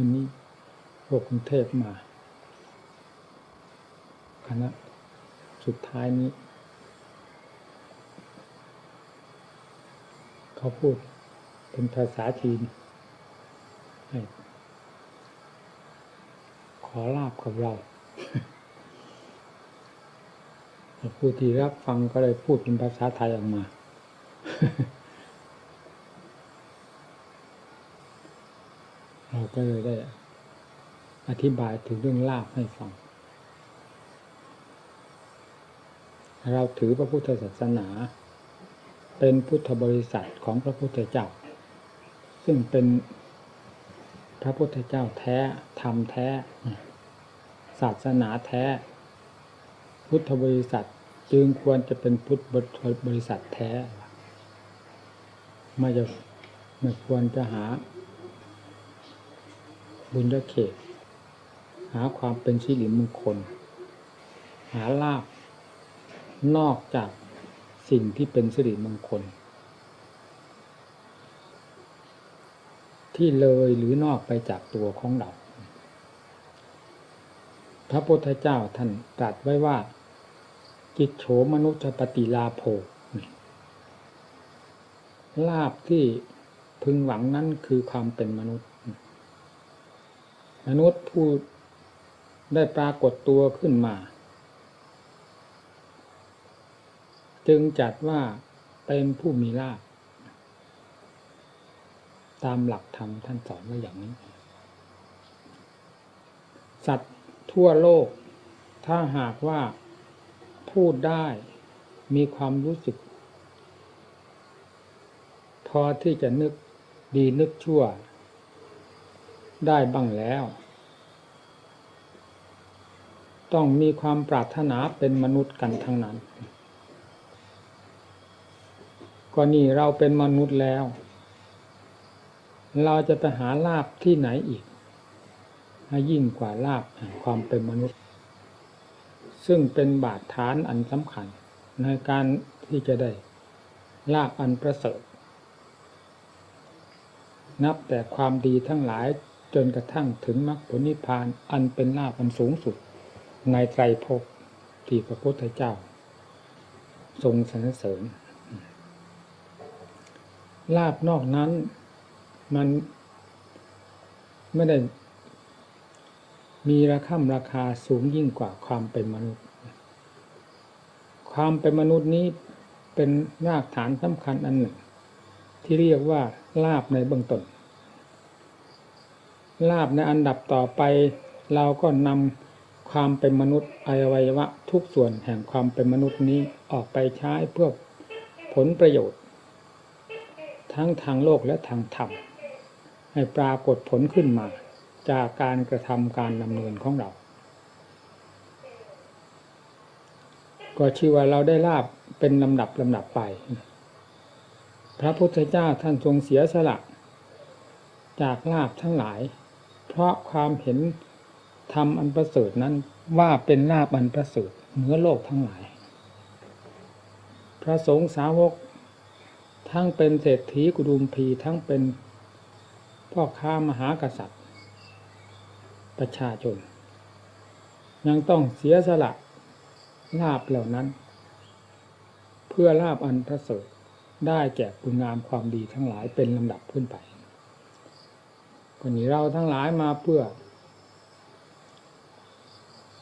วันนี้พวกกรุงเทพมาคณะสุดท้ายนี้ เขาพูดเป็นภาษาจีนให้ขอลาบกับเราผู้ที่รับฟังก็เลยพูดเป็นภาษาไทยออกมา เราก็เลยได้อธิบายถึงเรื่องลาบให้ฟัง เราถือพระพุทธศาสนา เป็นพุทธบริษัทของพระพุทธเจ้า ซึ่งเป็นพระพุทธเจ้าแท้ ธรรมแท้ ศาสนาแท้ พุทธบริษัทจึงควรจะเป็นพุทธบริษัทแท้ ไม่จะไม่ควรจะหา บุญญเขต หาความเป็นสิริมงคล หาลาบนอกจากสิ่งที่เป็นสิริมงคล ที่เลยหรือนอกไปจากตัวของเรา พระพุทธเจ้าท่านตรัสไว้ว่ากิจโฉมนุจปฏิลาโภลาบที่พึงหวังนั้นคือความเป็นมนุษย์ มนุษย์ผู้ได้ปรากฏตัวขึ้นมา จึงจัดว่าเป็นผู้มีลาภตามหลักธรรมท่านสอนไว้อย่างนี้ สัตว์ทั่วโลก ถ้าหากว่าพูดได้มีความรู้สึก พอที่จะนึกดีนึกชั่ว ได้บ้างแล้ว ต้องมีความปรารถนาเป็นมนุษย์กันทั้งนั้น ก็นี่เราเป็นมนุษย์แล้ว เราจะไปหาลาบที่ไหนอีกให้ยิ่งกว่าลาบแห่งความเป็นมนุษย์ ซึ่งเป็นบาดฐานอันสำคัญในการที่จะได้ลาบอันประเสริฐ นับแต่ความดีทั้งหลาย จนกระทั่งถึงมรรคผลนิพพานอันเป็นลาบอันสูงสุด ในไตรภพที่พระพุทธเจ้า ทรงสรรเสริญลาบนอกนั้นมันไม่ได้มีราคาราคาสูงยิ่งกว่าความเป็นมนุษย์ ความเป็นมนุษย์นี้เป็นรากฐานสำคัญอันหนึ่ง ที่เรียกว่าลาบในเบื้องต้น ลาบในอันดับต่อไป เราก็นำความเป็นมนุษย์อวัยวะทุกส่วนแห่งความเป็นมนุษย์นี้ออกไปใช้เพื่อผลประโยชน์ ทั้งทางโลกและทางธรรมให้ปรากฏผลขึ้นมา จากการกระทำการดำเนินของเรา ก็ชื่อว่าเราได้ลาบเป็นลำดับลำดับไป พระพุทธเจ้าท่านทรงเสียสละ จากลาบทั้งหลาย เพราะความเห็นธรรมอันประเสริฐนั้นว่าเป็นลาบอันประเสริฐเหนือโลกทั้งหลาย พระสงฆ์สาวก ทั้งเป็นเศรษฐีกุดุมพีทั้งเป็นพ่อค้ามหากษัตริย์ ประชาชน ยังต้องเสียสละลาบเหล่านั้น เพื่อลาบอันประเสริฐได้แก่คุณงามความดีทั้งหลายเป็นลำดับขึ้นไป ก็นี้เราทั้งหลายมาเพื่อ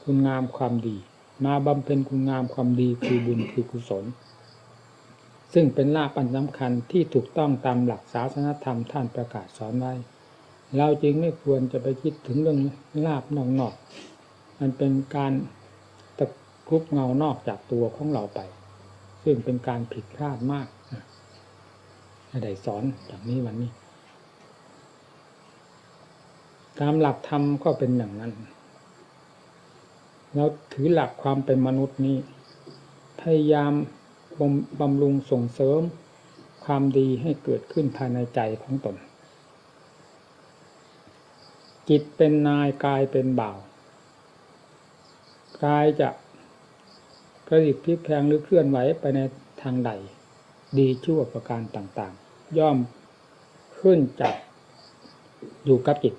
คุณงามความดี มาบำเพ็ญคุณงามความดีคือบุญคือกุศล ซึ่งเป็นลาภอันสำคัญที่ถูกต้องตามหลักศาสนธรรมท่านประกาศสอนไว้ เราจึงไม่ควรจะไปคิดถึงเรื่องลาบนอกๆมันเป็นการตะครุบเงานอกจากตัวของเราไป ซึ่งเป็นการผิดพลาดมากได้สอนจากนี้วันนี้ ตามหลักธรรมก็เป็นอย่างนั้นเราถือหลักความเป็นมนุษย์นี้ พยายามบำบำรุงส่งเสริมความดีให้เกิดขึ้นภายในใจของตน จิตเป็นนายกายเป็นบ่าวกายจะกระดิกพลิกแพงหรือเคลื่อนไหวไปในทางใด ดีชั่วประการต่างๆ ย่อมขึ้นจากอยู่กับจิต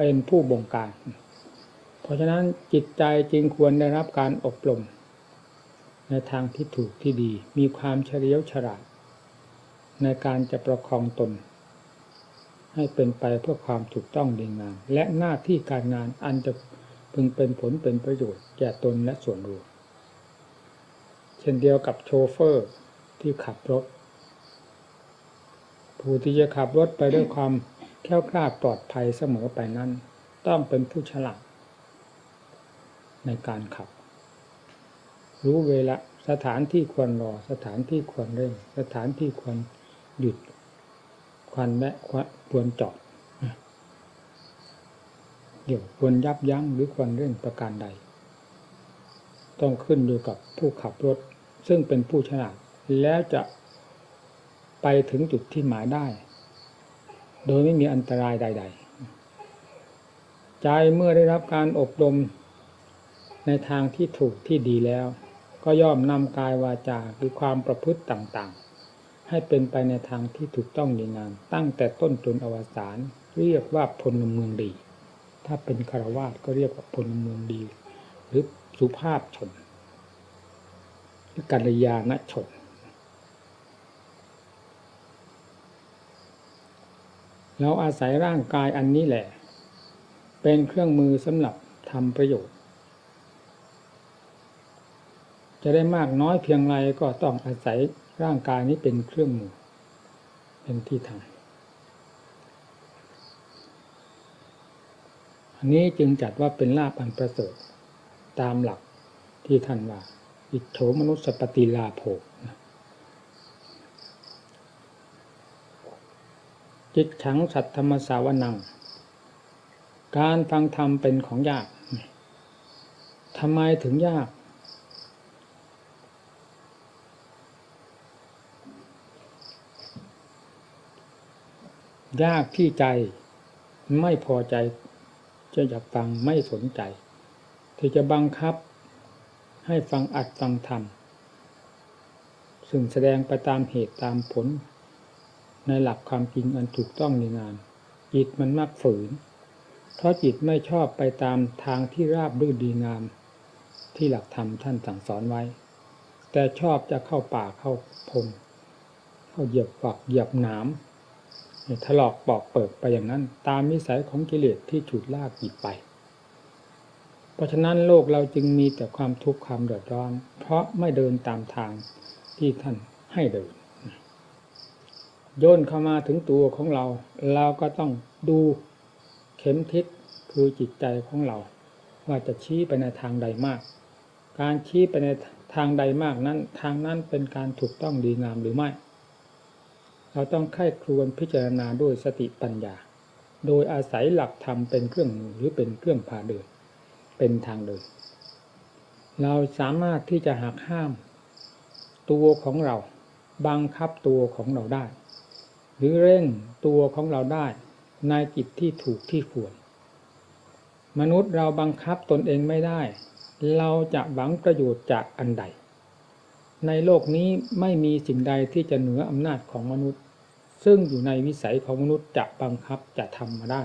เป็นผู้บงการ เพราะฉะนั้นจิตใจจึงควรได้รับการอบรม ในทางที่ถูกที่ดี มีความเฉลียวฉลาด ในการจะประคองตน ให้เป็นไปเพื่อความถูกต้องดีงาม และหน้าที่การงานอันจะพึงเป็นผลเป็นประโยชน์แก่ตนและส่วนรวมเช่นเดียวกับโชเฟอร์ที่ขับรถ ผู้ที่จะขับรถไปด้วยความ แคล้วคลาดปลอดภัยเสมอไปนั้น ต้องเป็นผู้ฉลาด ในการขับ รู้เวลาสถานที่ควรรอ สถานที่ควรเร่ง สถานที่ควรหยุดควรแวะควรจอดเดี๋ยวควรยับยั้งหรือควรเร่งประการใด ต้องขึ้นอยู่กับผู้ขับรถ ซึ่งเป็นผู้ฉลาดแล้วจะไปถึงจุดที่หมายได้ โดยไม่มีอันตรายใด ๆ ใจเมื่อได้รับการอบรมในทางที่ถูกที่ดีแล้ว ก็ย่อมนำกายวาจาหรือความประพฤติต่างๆ ให้เป็นไปในทางที่ถูกต้องดีงามตั้งแต่ต้นจนอวสานเรียกว่าพลเมืองดี ถ้าเป็นคารวาสก็เรียกว่าพลเมืองดี หรือสุภาพชนหรือกัลยาณชน เราอาศัยร่างกายอันนี้แหละ เป็นเครื่องมือสำหรับทำประโยชน์ จะได้มากน้อยเพียงไรก็ต้องอาศัยร่างกายนี้เป็นเครื่องมือ เป็นที่ทำอันนี้จึงจัดว่าเป็นลาภอันประเสริฐตามหลักที่ท่านว่า อิทโฉมนุสสปฏิลาโภ จิตขังสัตธรรมสาวนัง การฟังธรรมเป็นของยากทำไมถึงยาก ยากที่ใจไม่พอใจจะอยากฟังไม่สนใจ ที่จะบังคับให้ฟังอัดฟังธรรมซึ่งแสดงไปตามเหตุตามผล ในหลักความจริงอันถูกต้องในงาน จิตมันมักฝืน เพราะจิตไม่ชอบไปตามทางที่ราบรื่นดีงาม ที่หลักธรรมท่านสั่งสอนไว้ แต่ชอบจะเข้าป่าเข้าพงเข้าเหยียบฝักเหยียบหนามถลอกปอกเปิดไปอย่างนั้น ตามนิสัยของกิเลสที่ฉุดลากจิตไป เพราะฉะนั้นโลกเราจึงมีแต่ความทุกข์ความเดือดร้อน เพราะไม่เดินตามทางที่ท่านให้เดิน ยนเข้ามาถึงตัวของเรา เราก็ต้องดูเข็มทิศคือจิตใจของเรา ว่าจะชี้ไปในทางใดมาก การชี้ไปในทางใดมากนั้น ทางนั้นเป็นการถูกต้องดีงามหรือไม่ เราต้องไข้ครวนพิจารณาด้วยสติปัญญา โดยอาศัยหลักธรรมเป็นเครื่องหรือเป็นเครื่องพาเดิน เป็นทางเดิน เราสามารถที่จะหักห้าม ตัวของเราบังคับตัวของเราได้ หรือเร่งตัวของเราได้ในจิตที่ถูกที่ควร มนุษย์เราบังคับตนเองไม่ได้ เราจะหวังประโยชน์จากอันใด ในโลกนี้ไม่มีสิ่งใดที่จะเหนืออำนาจของมนุษย์ ซึ่งอยู่ในวิสัยของมนุษย์จะบังคับจะทำมาได้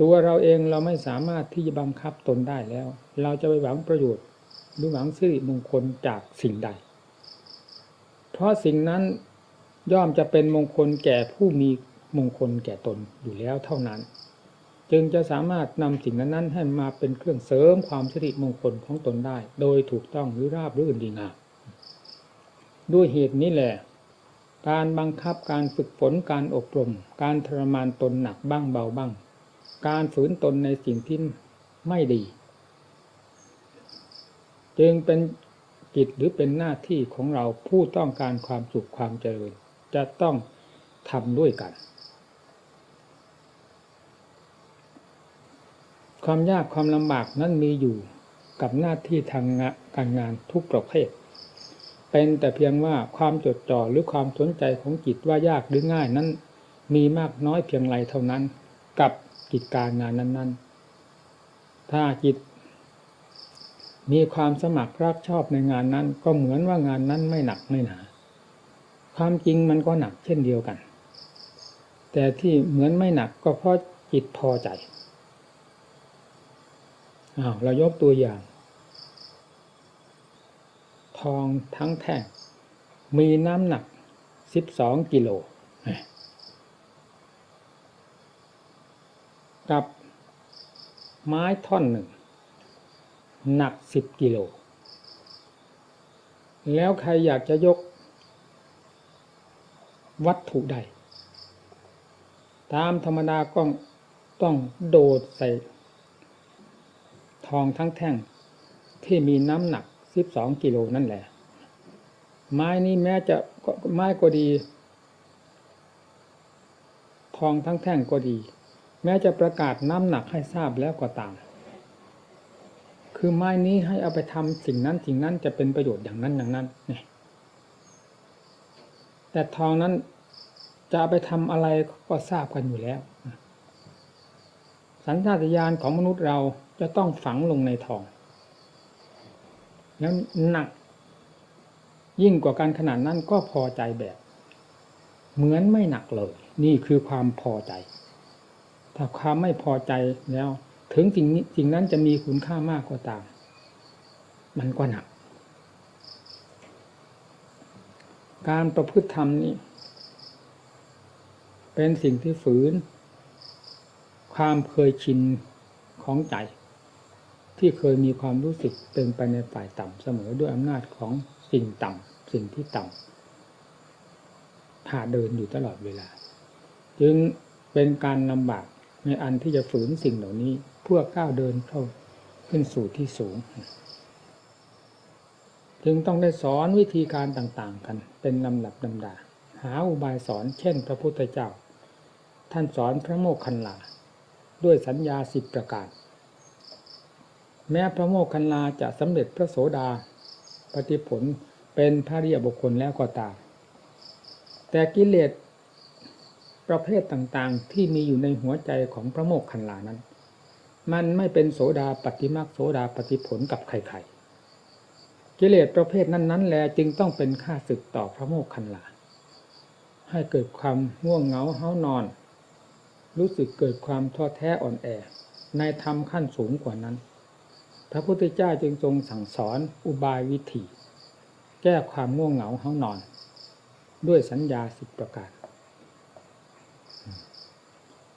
ตัวเราเองเราไม่สามารถที่จะบังคับตนได้แล้ว เราจะไปหวังประโยชน์หรือหวังสิริมงคลจากสิ่งใด เพราะสิ่งนั้น ย่อมจะเป็นมงคลแก่ผู้มีมงคลแก่ตนอยู่แล้วเท่านั้น จึงจะสามารถนำสิ่งนั้นๆให้มาเป็นเครื่องเสริมความสิริมงคลของตนได้ โดยถูกต้องหรือราบรื่นดีงามด้วยเหตุนี้แหละ การบังคับการฝึกฝนการอบรม การทรมานตนหนักบ้างเบาบ้าง การฝืนตนในสิ่งที่ไม่ดี จึงเป็นกิจหรือเป็นหน้าที่ของเราผู้ต้องการความสุขความเจริญ จะต้องทำด้วยกัน ความยากความลำบากนั้นมีอยู่กับหน้าที่ทางการงานทุกประเภท เป็นแต่เพียงว่าความจดจ่อหรือความสนใจของจิตว่ายากหรือง่ายนั้น มีมากน้อยเพียงไรเท่านั้น กับกิจการงานนั้น ๆ ถ้าจิต มีความสมัครรักชอบในงานนั้น ก็เหมือนว่างานนั้นไม่หนักไม่หนา ความจริงมันก็หนักเช่นเดียวกัน แต่ที่เหมือนไม่หนักก็เพราะจิตพอใจอ้าวเรายกตัวอย่าง ทองทั้งแท่งมีน้ำหนักสิบสองกิโลกับไม้ท่อนหนึ่ง หนักสิบกิโล แล้วใครอยากจะยก วัตถุใด ตามธรรมดาก็ต้องโดดใส่ ทองทั้งแท่งที่มีน้ำหนักสิบสองกิโลนั่นแหละ ไม้นี้แม้จะไม้ก็ดี ทองทั้งแท่งก็ดี แม้จะประกาศน้ำหนักให้ทราบแล้วก็ตามคือไม้นี้ให้เอาไปทำสิ่งนั้นสิ่งนั้นจะเป็นประโยชน์อย่างนั้นอย่างนั้นเนี่ย แต่ทองนั้นจะไปทำอะไรก็ทราบกันอยู่แล้ว สัญชาตญาณของมนุษย์เราจะต้องฝังลงในทอง แล้วหนัก ยิ่งกว่าการขนาดนั้นก็พอใจแบบ เหมือนไม่หนักเลย นี่คือความพอใจ ถ้าความไม่พอใจแล้ว ถึงสิ่งนี้สิ่งนั้นจะมีคุณค่ามากก็าตาม มันก็หนัก การประพฤติธรรมนี้เป็นสิ่งที่ฝืน ความเคยชินของใจ ที่เคยมีความรู้สึกเป็นไปในฝ่ายต่ำเสมอด้วยอำนาจของสิ่งต่ำสิ่งที่ต่ำพาเดินอยู่ตลอดเวลา จึงเป็นการลำบากในอันที่จะฝืนสิ่งเหล่านี้เพื่อก้าวเดินเข้าขึ้นสู่ที่สูง จึงต้องได้สอนวิธีการต่างๆ กัน เป็นลำดับลำดา หาอุบายสอนเช่น พระพุทธเจ้า ท่านสอนพระโมคคัลลา ด้วยสัญญาสิบประการ แม้พระโมคคัลลาจะสำเร็จพระโสดาปฏิผลเป็นพระเรียบุคคลแล้วก็ตาม แต่กิเลสประเภทต่างๆ ที่มีอยู่ในหัวใจของพระโมคคัลลานั้น มันไม่เป็นโสดาปฏิมาโสดาปฏิผลกับใครๆ กิเลสประเภทนั้นๆแลจึงต้องเป็นค่าศึกต่อพระโมคคัลลาให้เกิดความง่วงเหงาเฮานอน รู้สึกเกิดความท้อแท้อ่อนแอ ในธรรมขั้นสูงกว่านั้น พระพุทธเจ้าจึงทรงสั่งสอนอุบายวิธีแก้ความง่วงเหงาเฮานอน ด้วยสัญญาสิบประการ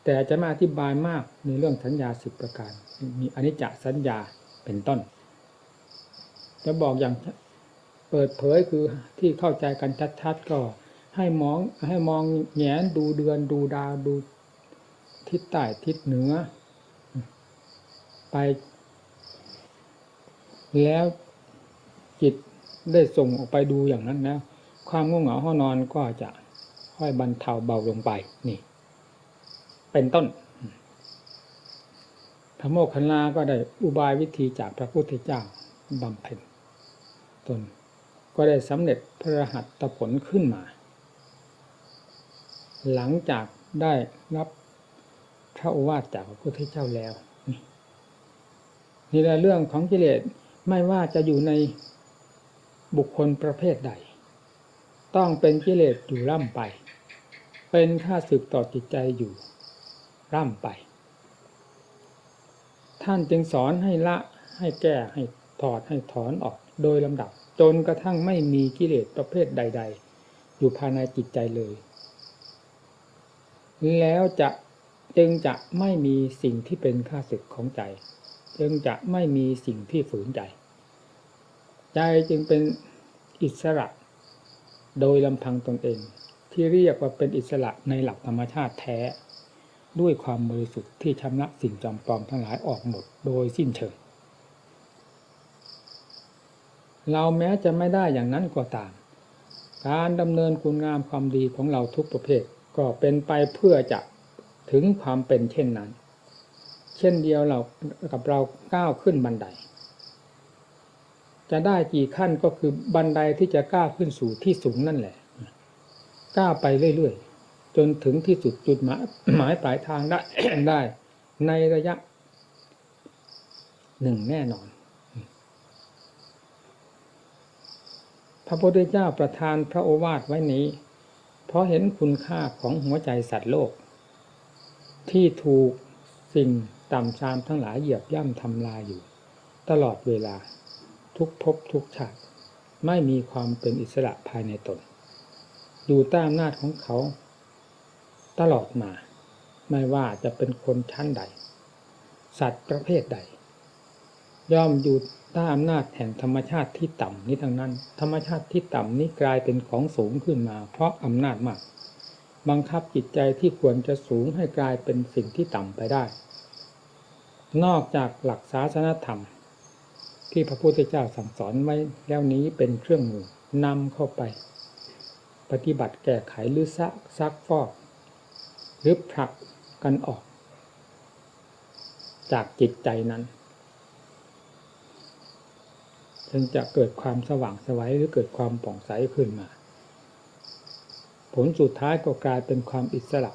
แต่จะมาอธิบายมากในเรื่องสัญญาสิบประการ มีอนิจจสัญญาเป็นต้น จะบอกอย่างเปิดเผยคือที่เข้าใจกันชัดๆก็ให้มองให้มองแงนดูเดือนดูดาวดูทิศใต้ทิศเหนือ ไป แล้วจิตได้ส่งออกไปดูอย่างนั้นแล้ว ความง่วงเหงาห้อนอนก็จะค่อยบรรเทาเบาลงไปนี่ เป็นต้นพระโมคคัลลาก็ได้อุบายวิธีจากพระพุทธเจ้าบำเพ็ญ ตน ก็ได้สำเร็จพระรหัสตผลขึ้นมา หลังจากได้รับพระโอวาทจากพระพุทธเจ้าแล้วนี่แหละเรื่องของกิเลสไม่ว่าจะอยู่ในบุคคลประเภทใด ต้องเป็นกิเลสอยู่ร่ำไป เป็นค่าศึกต่อจิตใจอยู่ร่ำไป ท่านจึงสอนให้ละให้แก้ให้ถอดให้ถอนออก โดยลำดับ จนกระทั่งไม่มีกิเลสประเภทใด ๆ อยู่ภายในจิตใจเลย แล้วจะจึงจะไม่มีสิ่งที่เป็นค่าศึกของใจ จึงจะไม่มีสิ่งที่ฝืนใจ ใจจึงเป็นอิสระ โดยลำพังตนเอง ที่เรียกว่าเป็นอิสระในหลักธรรมชาติแท้ ด้วยความบริสุทธิ์ที่ชำระสิ่งจำปลอมทั้งหลายออกหมดโดยสิ้นเชิง เราแม้จะไม่ได้อย่างนั้นก็ตาม การดำเนินคุณงามความดีของเราทุกประเภท ก็เป็นไปเพื่อจะถึงความเป็นเช่นนั้น เช่นเดียวเรากับเราก้าวขึ้นบันได จะได้กี่ขั้นก็คือบันไดที่จะก้าวขึ้นสู่ที่สูงนั่นแหละก้าวไปเรื่อยๆ จนถึงที่สุดจุดหมายหมายปลายทางได้ได้ ในระยะหนึ่งแน่นอน พระพุทธเจ้าประทานพระโอวาทไว้นี้ เพราะเห็นคุณค่าของหัวใจสัตว์โลก ที่ถูกสิ่งต่ำทรามทั้งหลายเหยียบย่ำทำลายอยู่ ตลอดเวลาทุกภพทุกชาติไม่มีความเป็นอิสระภายในตน อยู่ใต้อำนาจของเขา ตลอดมา ไม่ว่าจะเป็นคนชั้นใด สัตว์ประเภทใด ย่อมอยู่ใต้อำนาจแห่งธรรมชาติที่ต่ำนี้ทั้งนั้น ธรรมชาติที่ต่ำนี้กลายเป็นของสูงขึ้นมา เพราะอำนาจมาก บังคับจิตใจที่ควรจะสูงให้กลายเป็นสิ่งที่ต่ำไปได้ นอกจากหลักศาสนธรรม ที่พระพุทธเจ้าสั่งสอนไว้แล้วนี้เป็นเครื่องมือนำเข้าไป ปฏิบัติแก้ไขหรือซักซักฟอกหรือผลักกันออก จากจิตใจนั้น จึงจะเกิดความสว่างไสวัยหรือเกิดความป่องใสขึ้นมา ผลสุดท้ายก็กลายเป็นความอิสระ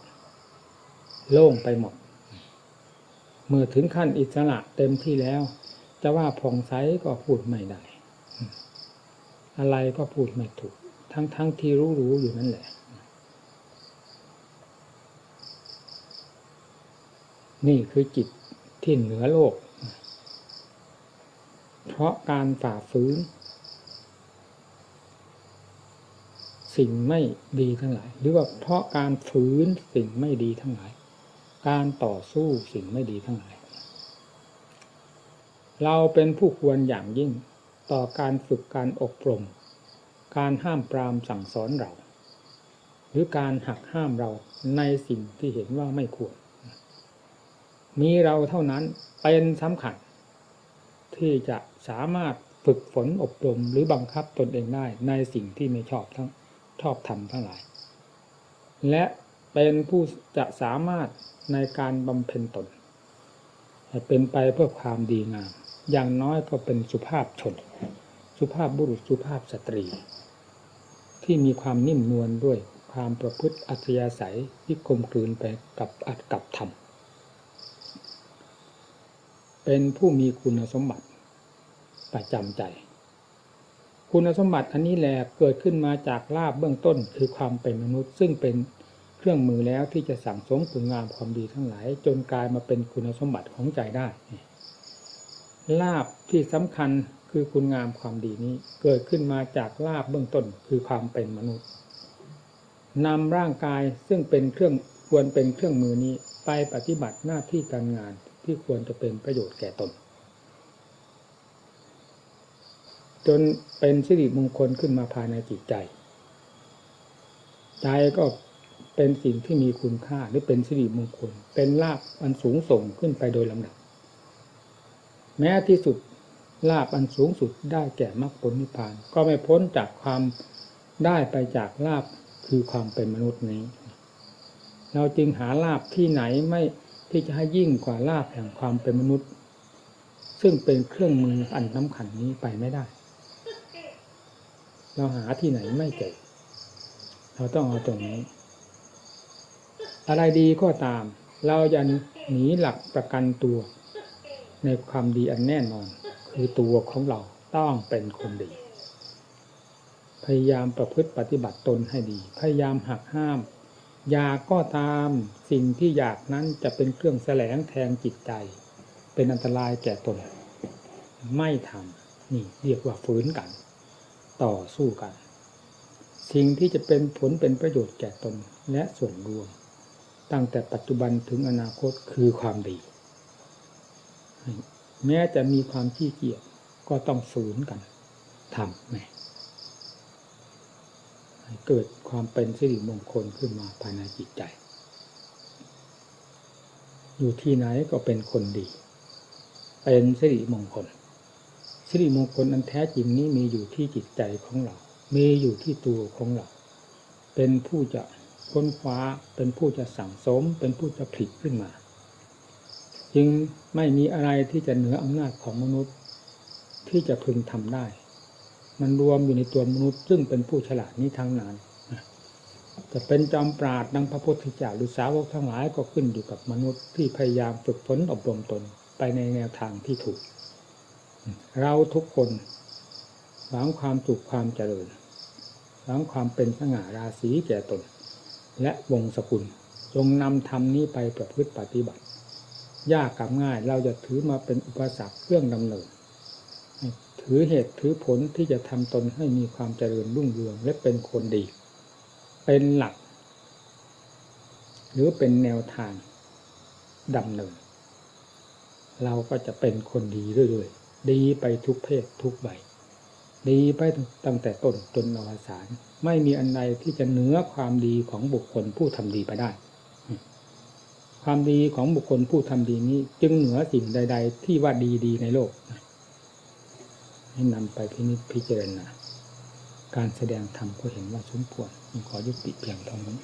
โล่งไปหมด เมื่อถึงขั้นอิสระเต็มที่แล้ว จะว่าผ่องใสก็พูดไม่ได้ อะไรก็พูดไม่ถูก ทั้งทั้งที่รู้รู้อยู่นั่นแหละนี่คือจิตที่เหนือโลก เพราะการฝ่าฝืน สิ่งไม่ดีทั้งหลาย หรือว่าเพราะการฝืนสิ่งไม่ดีทั้งหลาย การต่อสู้สิ่งไม่ดีทั้งหลาย เราเป็นผู้ควรอย่างยิ่งต่อการฝึกการอบรม การห้ามปรามสั่งสอนเรา หรือการหักห้ามเราในสิ่งที่เห็นว่าไม่ควร มีเราเท่านั้นเป็นสำคัญ ที่จะสามารถฝึกฝนอบรมหรือบังคับตนเองได้ในสิ่งที่ไม่ชอบทั้งชอบทำทั้งหลาย และเป็นผู้จะสามารถในการบำเพ็ญตนเป็นไปเพื่อความดีงาม อย่างน้อยก็เป็นสุภาพชน สุภาพบุรุษสุภาพสตรี ที่มีความนิ่มนวลด้วยความประพฤติอัธยาศัยที่กลมกลืนไปกับอัตกับธรรม เป็นผู้มีคุณสมบัติประจำใจ คุณสมบัติอันนี้แหละเกิดขึ้นมาจากลาบเบื้องต้นคือความเป็นมนุษย์ ซึ่งเป็นเครื่องมือแล้วที่จะสั่งสมคุณงามความดีทั้งหลาย จนกลายมาเป็นคุณสมบัติของใจได้ลาบที่สำคัญคือคุณงามความดีนี้เกิดขึ้นมาจากลาบเบื้องต้นคือความเป็นมนุษย์นำร่างกายซึ่งเป็นเครื่องควรเป็นเครื่องมือนี้ไปปฏิบัติหน้าที่การงาน ที่ควรจะเป็นประโยชน์แก่ตน จนเป็นสิริมงคลขึ้นมาภายในจิตใจ ใจก็เป็นสิ่งที่มีคุณค่าหรือเป็นสิริมงคล เป็นลาบอันสูงส่งขึ้นไปโดยลำดับ แม้ที่สุดลาบอันสูงสุดได้แก่มรรคผลนิพพาน ก็ไม่พ้นจากความได้ไปจากลาบคือความเป็นมนุษย์นี้ เราจึงหาลาบที่ไหนไม่ ที่จะให้ยิ่งกว่าลาบแห่งความเป็นมนุษย์ ซึ่งเป็นเครื่องมืออันสำคัญนี้ไปไม่ได้ เราหาที่ไหนไม่เจอเราต้องเอาตรงนี้ อะไรดีก็ตาม เราจะหนีหลักประกันตัว ในความดีอันแน่นอน คือตัวของเราต้องเป็นคนดี พยายามประพฤติปฏิบัติตนให้ดี พยายามหักห้าม ยากก็ตามสิ่งที่อยากนั้นจะเป็นเครื่องแสลงแทงจิตใจ เป็นอันตรายแก่ตน ไม่ทำนี่เรียกว่าฝืนกัน ต่อสู้กัน สิ่งที่จะเป็นผลเป็นประโยชน์แก่ตนและส่วนรวม ตั้งแต่ปัจจุบันถึงอนาคตคือความดี แม้จะมีความขี้เกียจก็ต้องฝืนกันทำแม่ ให้เกิดความเป็นสิริมงคลขึ้นมาภายในจิตใจ อยู่ที่ไหนก็เป็นคนดี เป็นสิริมงคล สิริมงคลอันแท้จริงนี้มีอยู่ที่จิตใจของเรา มีอยู่ที่ตัวของเรา เป็นผู้จะค้นคว้า เป็นผู้จะสั่งสม เป็นผู้จะผลิตขึ้นมา จึงไม่มีอะไรที่จะเหนืออำนาจของมนุษย์ ที่จะพึงทำได้ มันรวมอยู่ในตัวมนุษย์ ซึ่งเป็นผู้ฉลาดนี้ทั้งนั้นจะเป็นจอมปราดดังพระพุทธเจ้าหรือสาวกทั้งหลายก็ขึ้นอยู่กับมนุษย์ที่พยายามฝึกฝนอบรมตนไปในแนวทางที่ถูก เราทุกคนหวังความสุขความเจริญหวังความเป็นสง่าราศีแก่ตน และวงศกุลจงนำธรรมนี้ไปประพฤติปฏิบัติ ยากกับง่ายเราจะถือมาเป็นอุปสรรคเครื่องดำเนิน ถือเหตุถือผลที่จะทำตนให้มีความเจริญรุ่งเรืองและเป็นคนดี เป็นหลัก หรือเป็นแนวทางดำเนิน เราก็จะเป็นคนดีเรื่อยๆ ดีไปทุกเพศทุกใบดีไปตั้งแต่ต้นจนอวสานไม่มีอันใดที่จะเหนือความดีของบุคคลผู้ทำดีไปได้ ความดีของบุคคลผู้ทำดีนี้ จึงเหนือสิ่งใด ๆ ที่ว่าดีๆในโลก ให้นำไปพินิจพิจารณา การแสดงธรรมก็เห็นว่าสมควรขอยุติเพียงเท่านี้